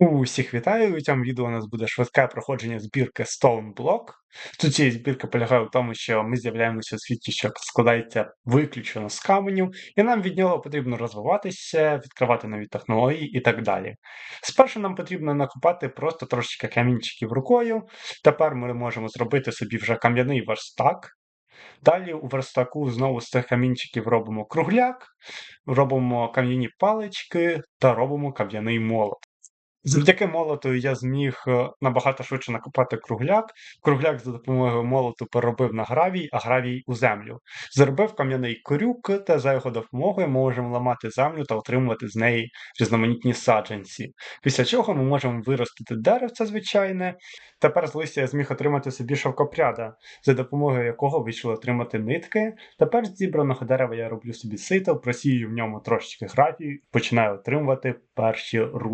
Усіх вітаю! У цьому відео у нас буде швидке проходження збірки Stone Block. Тут цієї збірки полягає в тому, що ми з'являємося у світі, що складається виключно з каменю, і нам від нього потрібно розвиватися, відкривати нові технології і так далі. Спершу нам потрібно накопати просто трошечки камінчиків рукою. Тепер ми можемо зробити собі вже кам'яний верстак. Далі у верстаку знову з цих камінчиків робимо кругляк, робимо кам'яні палички та робимо кам'яний молот. Завдяки молоту я зміг е, набагато швидше накопати кругляк. Кругляк за допомогою молоту переробив на гравій, а гравій у землю. Зробив кам'яний корюк, та за його допомогою ми можемо ламати землю та отримувати з неї різноманітні саджанці. Після чого ми можемо виростити деревце звичайне. Тепер з листя я зміг отримати собі шовкопряда, за допомогою якого вийшло отримати нитки. Тепер з зібраного дерева я роблю собі сито, просію в ньому трошечки графію починаю отримувати перші руди.